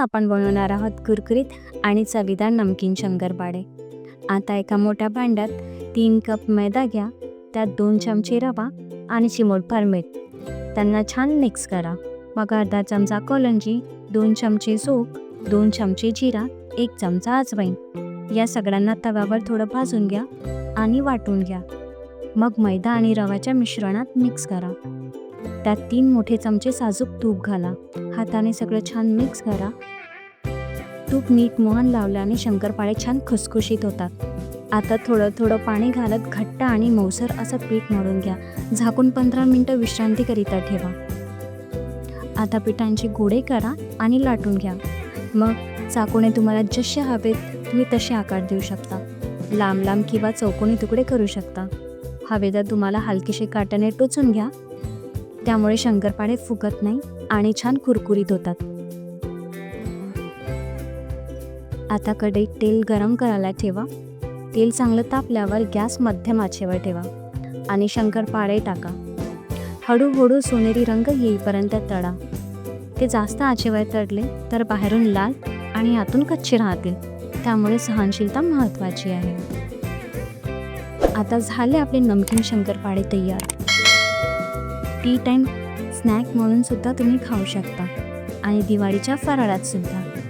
आपण बनवणार आहोत कुरकुरीत आणि चवीदार नमकीन शंकरपाडे. आता एका मोठ्या भांड्यात तीन कप मैदा घ्या त्यात दोन चमचे रवा आणि चिमूटभर मीठ त्यांना छान मिक्स करा. मग अर्धा चमचा कोलंजी दोन चमचे सूप दोन चमचे जिरा एक चमचा अजवाईन. या सगळ्यांना तव्यावर थोडं भाजून घ्या आणि वाटून घ्या. मग मैदा आणि रव्याच्या मिश्रणात मिक्स करा. त्यात तीन मोठे चमचे साजूक तूप घाला. हाताने सगळं छान मिक्स करा. तूप नीट मोहन लावल्याने शंकरपाळे छान खुसखुशीत होतात. आता थोडं थोडं पाणी घालत घट्ट आणि मौसर असं पीठ मळून घ्या. झाकून पंधरा मिनटं विश्रांतीकरिता ठेवा. आता पिठांचे गोळे करा आणि लाटून घ्या. मग चाकूने तुम्हाला जसे हवेत तुम्ही तसे आकार देऊ शकता. लांब लांब किंवा चौकोनी तुकडे करू शकता. हवे तर तुम्हाला हलकेसे काट्याने टोचून घ्या. त्यामुळे शंकरपाळे फुगत नाही आणि छान कुरकुरीत होतात. आता कढईत तेल गरम करायला ठेवा. तेल चांगलं तापल्यावर गॅस मध्यम आचेवर ठेवा आणि शंकरपाळे टाका. हळूहळू सोनेरी रंग येईपर्यंत तळा. ते जास्त आचेवर तळले तर बाहेरून लाल आणि आतून कच्चे राहतील. त्यामुळे सहनशीलता महत्त्वाची आहे. आता झाले आपले नमकीन शंकरपाळे तयार. टी टाईम स्नॅक म्हणून सुद्धा तुम्ही खाऊ शकता. आणि दिवाळीच्या फराळात सुद्धा.